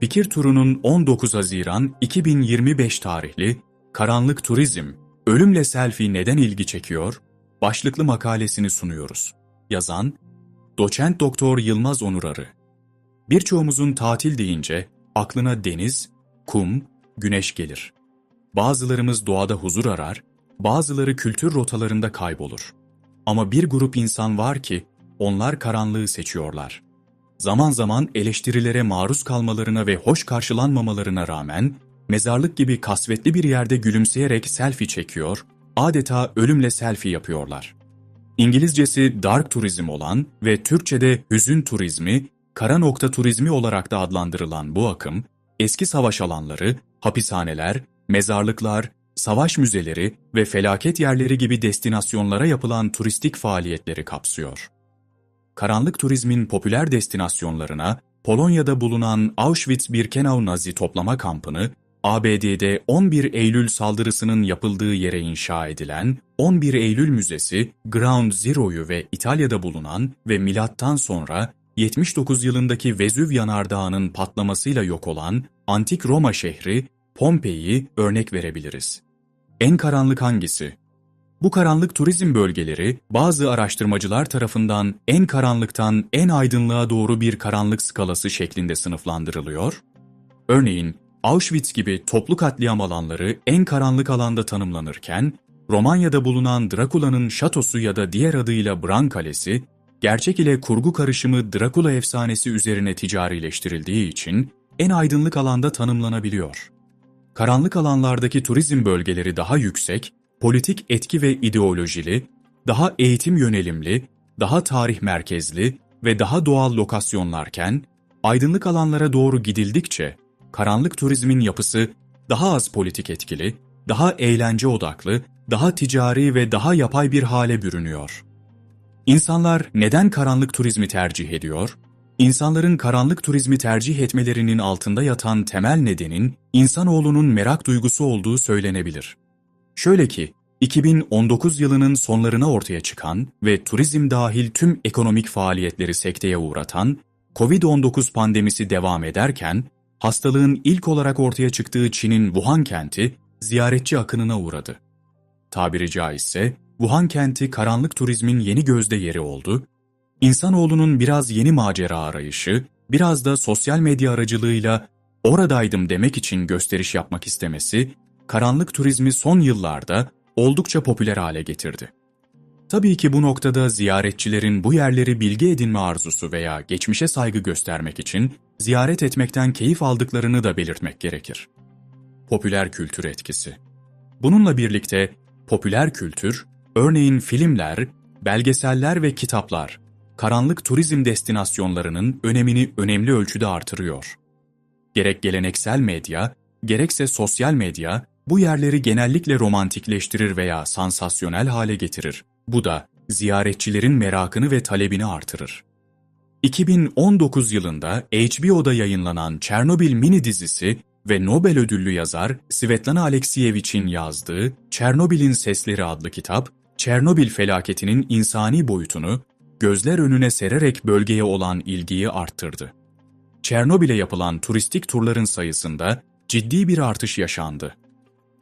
Fikir Turu'nun 19 Haziran 2025 tarihli Karanlık Turizm, Ölümle Selfie Neden ilgi çekiyor? başlıklı makalesini sunuyoruz. Yazan Doçent Doktor Yılmaz Onurarı. Birçoğumuzun tatil deyince aklına deniz, kum, güneş gelir. Bazılarımız doğada huzur arar, bazıları kültür rotalarında kaybolur. Ama bir grup insan var ki onlar karanlığı seçiyorlar. Zaman zaman eleştirilere maruz kalmalarına ve hoş karşılanmamalarına rağmen mezarlık gibi kasvetli bir yerde gülümseyerek selfie çekiyor, adeta ölümle selfie yapıyorlar. İngilizcesi dark turizm olan ve Türkçe'de hüzün turizmi, kara nokta turizmi olarak da adlandırılan bu akım, eski savaş alanları, hapishaneler, mezarlıklar, savaş müzeleri ve felaket yerleri gibi destinasyonlara yapılan turistik faaliyetleri kapsıyor. Karanlık turizmin popüler destinasyonlarına Polonya'da bulunan Auschwitz-Birkenau Nazi toplama kampını, ABD'de 11 Eylül saldırısının yapıldığı yere inşa edilen 11 Eylül Müzesi, Ground Zero'yu ve İtalya'da bulunan ve milattan sonra 79 yılındaki Vezüv yanardağının patlamasıyla yok olan antik Roma şehri Pompei'yi örnek verebiliriz. En karanlık hangisi? Bu karanlık turizm bölgeleri bazı araştırmacılar tarafından en karanlıktan en aydınlığa doğru bir karanlık skalası şeklinde sınıflandırılıyor. Örneğin Auschwitz gibi toplu katliam alanları en karanlık alanda tanımlanırken, Romanya'da bulunan Drakula'nın şatosu ya da diğer adıyla Bran Kalesi, gerçek ile kurgu karışımı Drakula efsanesi üzerine ticarileştirildiği için en aydınlık alanda tanımlanabiliyor. Karanlık alanlardaki turizm bölgeleri daha yüksek, politik etki ve ideolojili, daha eğitim yönelimli, daha tarih merkezli ve daha doğal lokasyonlarken, aydınlık alanlara doğru gidildikçe karanlık turizmin yapısı daha az politik etkili, daha eğlence odaklı, daha ticari ve daha yapay bir hale bürünüyor. İnsanlar neden karanlık turizmi tercih ediyor? İnsanların karanlık turizmi tercih etmelerinin altında yatan temel nedenin insanoğlunun merak duygusu olduğu söylenebilir. Şöyle ki, 2019 yılının sonlarına ortaya çıkan ve turizm dahil tüm ekonomik faaliyetleri sekteye uğratan COVID-19 pandemisi devam ederken, hastalığın ilk olarak ortaya çıktığı Çin'in Wuhan kenti ziyaretçi akınına uğradı. Tabiri caizse, Wuhan kenti karanlık turizmin yeni gözde yeri oldu, İnsanoğlunun biraz yeni macera arayışı, biraz da sosyal medya aracılığıyla oradaydım demek için gösteriş yapmak istemesi, karanlık turizmi son yıllarda oldukça popüler hale getirdi. Tabii ki bu noktada ziyaretçilerin bu yerleri bilgi edinme arzusu veya geçmişe saygı göstermek için ziyaret etmekten keyif aldıklarını da belirtmek gerekir. Popüler kültür etkisi. Bununla birlikte popüler kültür, örneğin filmler, belgeseller ve kitaplar, karanlık turizm destinasyonlarının önemini önemli ölçüde artırıyor. Gerek geleneksel medya, gerekse sosyal medya bu yerleri genellikle romantikleştirir veya sansasyonel hale getirir. Bu da ziyaretçilerin merakını ve talebini artırır. 2019 yılında HBO'da yayınlanan Çernobil mini dizisi ve Nobel ödüllü yazar Svetlana Alexiyevich'in yazdığı Çernobil'in Sesleri adlı kitap, Çernobil felaketinin insani boyutunu gözler önüne sererek bölgeye olan ilgiyi arttırdı. Çernobil'e yapılan turistik turların sayısında ciddi bir artış yaşandı.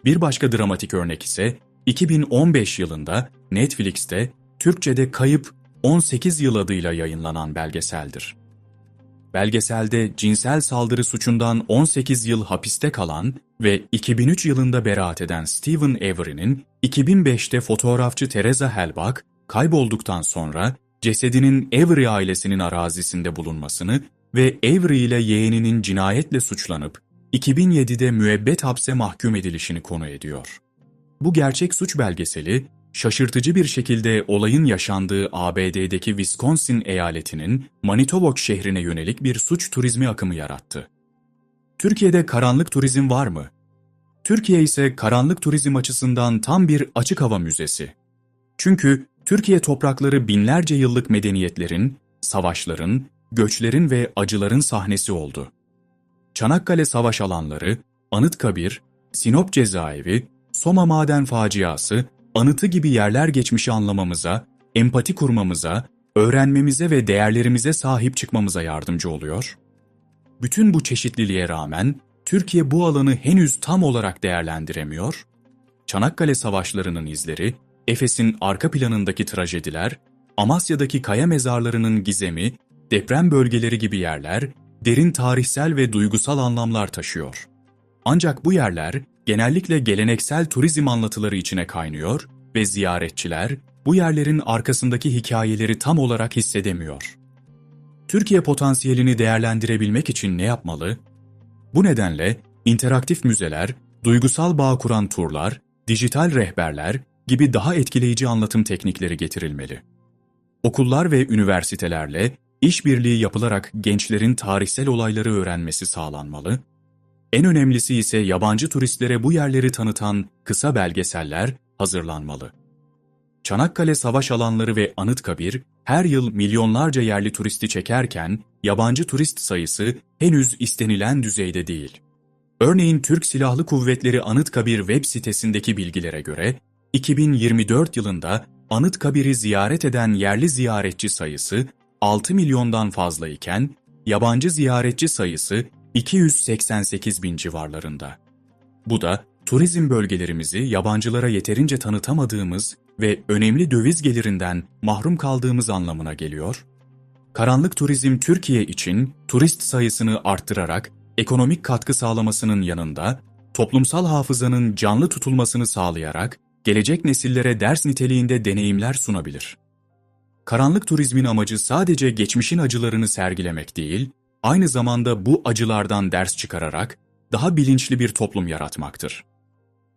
Bir başka dramatik örnek ise 2015 yılında Netflix'te Türkçe'de Kayıp 18 yıl adıyla yayınlanan belgeseldir. Belgeselde cinsel saldırı suçundan 18 yıl hapiste kalan ve 2003 yılında beraat eden Stephen Avery'nin 2005'te fotoğrafçı Teresa Helbach kaybolduktan sonra cesedinin Avery ailesinin arazisinde bulunmasını ve Avery ile yeğeninin cinayetle suçlanıp 2007'de müebbet hapse mahkum edilişini konu ediyor. Bu gerçek suç belgeseli, şaşırtıcı bir şekilde olayın yaşandığı ABD'deki Wisconsin eyaletinin Manitowoc şehrine yönelik bir suç turizmi akımı yarattı. Türkiye'de karanlık turizm var mı? Türkiye ise karanlık turizm açısından tam bir açık hava müzesi. Çünkü Türkiye toprakları binlerce yıllık medeniyetlerin, savaşların, göçlerin ve acıların sahnesi oldu. Çanakkale savaş alanları, Anıtkabir, Sinop cezaevi, Soma maden faciası, anıtı gibi yerler geçmişi anlamamıza, empati kurmamıza, öğrenmemize ve değerlerimize sahip çıkmamıza yardımcı oluyor. bütün bu çeşitliliğe rağmen Türkiye bu alanı henüz tam olarak değerlendiremiyor. Çanakkale Savaşları'nın izleri, Efes'in arka planındaki trajediler, Amasya'daki kaya mezarlarının gizemi, deprem bölgeleri gibi yerler derin tarihsel ve duygusal anlamlar taşıyor. Ancak bu yerler genellikle geleneksel turizm anlatıları içine kaynıyor ve ziyaretçiler bu yerlerin arkasındaki hikayeleri tam olarak hissedemiyor. Türkiye potansiyelini değerlendirebilmek için ne yapmalı? Bu nedenle interaktif müzeler, duygusal bağ kuran turlar, dijital rehberler gibi daha etkileyici anlatım teknikleri getirilmeli. Okullar ve üniversitelerle işbirliği yapılarak gençlerin tarihsel olayları öğrenmesi sağlanmalı. En önemlisi ise yabancı turistlere bu yerleri tanıtan kısa belgeseller hazırlanmalı. Çanakkale savaş alanları ve Anıtkabir her yıl milyonlarca yerli turisti çekerken yabancı turist sayısı henüz istenilen düzeyde değil. Örneğin Türk Silahlı Kuvvetleri Anıtkabir web sitesindeki bilgilere göre 2024 yılında Anıtkabir'i ziyaret eden yerli ziyaretçi sayısı 6 milyondan fazla iken yabancı ziyaretçi sayısı 288 bin civarlarında. Bu da turizm bölgelerimizi yabancılara yeterince tanıtamadığımız ve önemli döviz gelirinden mahrum kaldığımız anlamına geliyor. Karanlık turizm Türkiye için turist sayısını arttırarak ekonomik katkı sağlamasının yanında toplumsal hafızanın canlı tutulmasını sağlayarak gelecek nesillere ders niteliğinde deneyimler sunabilir. Karanlık turizmin amacı sadece geçmişin acılarını sergilemek değil, aynı zamanda bu acılardan ders çıkararak daha bilinçli bir toplum yaratmaktır.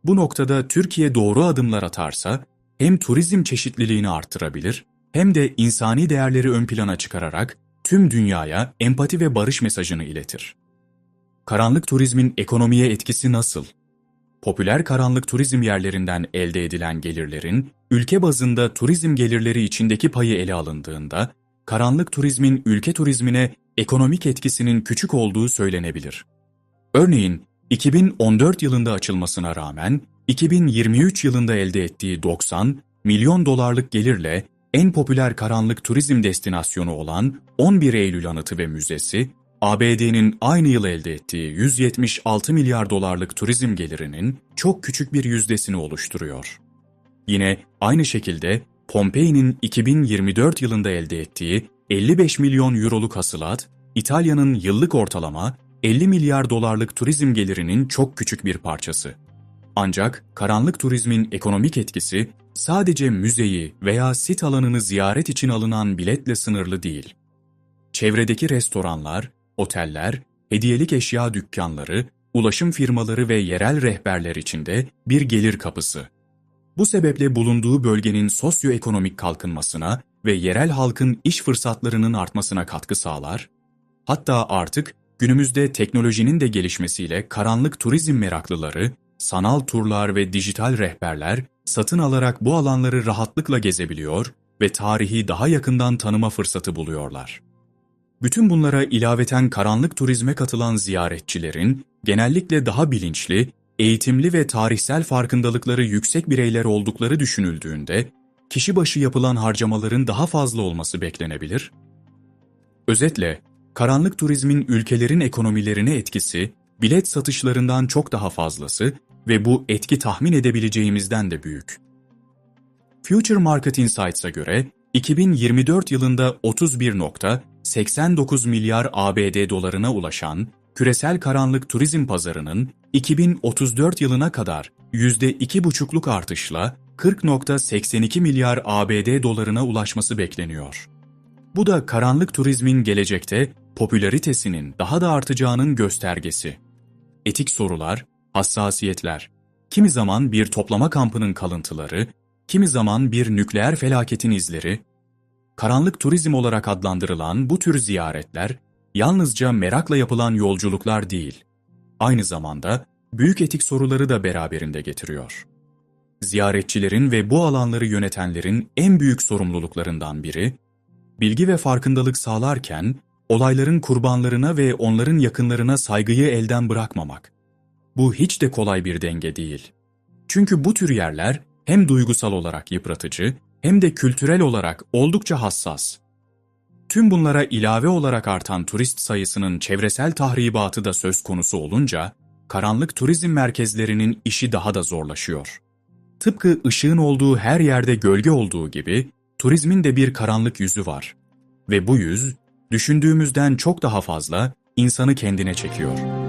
Bu noktada Türkiye doğru adımlar atarsa hem turizm çeşitliliğini arttırabilir hem de insani değerleri ön plana çıkararak tüm dünyaya empati ve barış mesajını iletir. Karanlık turizmin ekonomiye etkisi nasıl? Popüler karanlık turizm yerlerinden elde edilen gelirlerin ülke bazında turizm gelirleri içindeki payı ele alındığında karanlık turizmin ülke turizmine ekonomik etkisinin küçük olduğu söylenebilir. Örneğin 2014 yılında açılmasına rağmen 2023 yılında elde ettiği 90 milyon dolarlık gelirle en popüler karanlık turizm destinasyonu olan 11 Eylül Anıtı ve Müzesi, ABD'nin aynı yıl elde ettiği 176 milyar dolarlık turizm gelirinin çok küçük bir yüzdesini oluşturuyor. Yine aynı şekilde Pompei'nin 2024 yılında elde ettiği 55 milyon euroluk hasılat, İtalya'nın yıllık ortalama 50 milyar dolarlık turizm gelirinin çok küçük bir parçası. Ancak karanlık turizmin ekonomik etkisi sadece müzeyi veya sit alanını ziyaret için alınan biletle sınırlı değil. Çevredeki restoranlar, oteller, hediyelik eşya dükkanları, ulaşım firmaları ve yerel rehberler için de bir gelir kapısı. Bu sebeple bulunduğu bölgenin sosyoekonomik kalkınmasına ve yerel halkın iş fırsatlarının artmasına katkı sağlar, hatta artık günümüzde teknolojinin de gelişmesiyle karanlık turizm meraklıları, sanal turlar ve dijital rehberler satın alarak bu alanları rahatlıkla gezebiliyor ve tarihi daha yakından tanıma fırsatı buluyorlar. Bütün bunlara ilaveten karanlık turizme katılan ziyaretçilerin genellikle daha bilinçli, eğitimli ve tarihsel farkındalıkları yüksek bireyler oldukları düşünüldüğünde kişi başı yapılan harcamaların daha fazla olması beklenebilir. Özetle, karanlık turizmin ülkelerin ekonomilerine etkisi, bilet satışlarından çok daha fazlası ve bu etki tahmin edebileceğimizden de büyük. Future Market Insights'a göre 2024 yılında 31.89 milyar ABD dolarına ulaşan küresel karanlık turizm pazarının 2034 yılına kadar %2,5'luk artışla 40.82 milyar ABD dolarına ulaşması bekleniyor. Bu da karanlık turizmin gelecekte popülaritesinin daha da artacağının göstergesi. Etik sorular, hassasiyetler, kimi zaman bir toplama kampının kalıntıları, kimi zaman bir nükleer felaketin izleri, karanlık turizm olarak adlandırılan bu tür ziyaretler yalnızca merakla yapılan yolculuklar değil, aynı zamanda büyük etik soruları da beraberinde getiriyor. Ziyaretçilerin ve bu alanları yönetenlerin en büyük sorumluluklarından biri, bilgi ve farkındalık sağlarken olayların kurbanlarına ve onların yakınlarına saygıyı elden bırakmamak. Bu hiç de kolay bir denge değil. Çünkü bu tür yerler hem duygusal olarak yıpratıcı hem de kültürel olarak oldukça hassas. Tüm bunlara ilave olarak artan turist sayısının çevresel tahribatı da söz konusu olunca, karanlık turizm merkezlerinin işi daha da zorlaşıyor. Tıpkı ışığın olduğu her yerde gölge olduğu gibi, turizmin de bir karanlık yüzü var. Ve bu yüz, düşündüğümüzden çok daha fazla insanı kendine çekiyor.